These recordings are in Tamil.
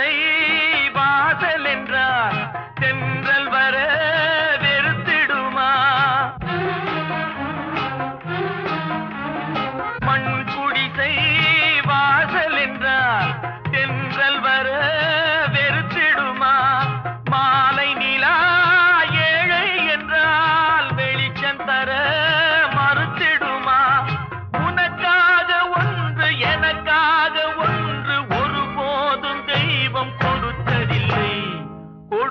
say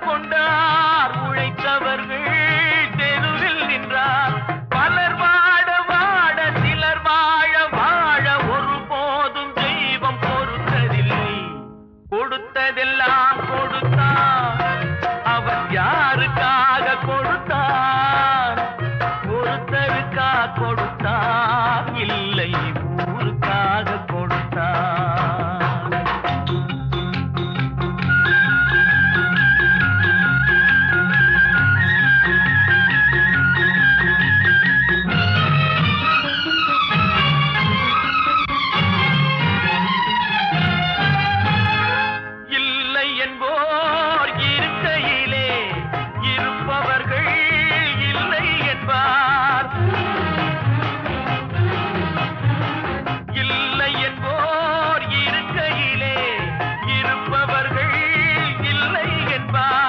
கொண்டார் Bye.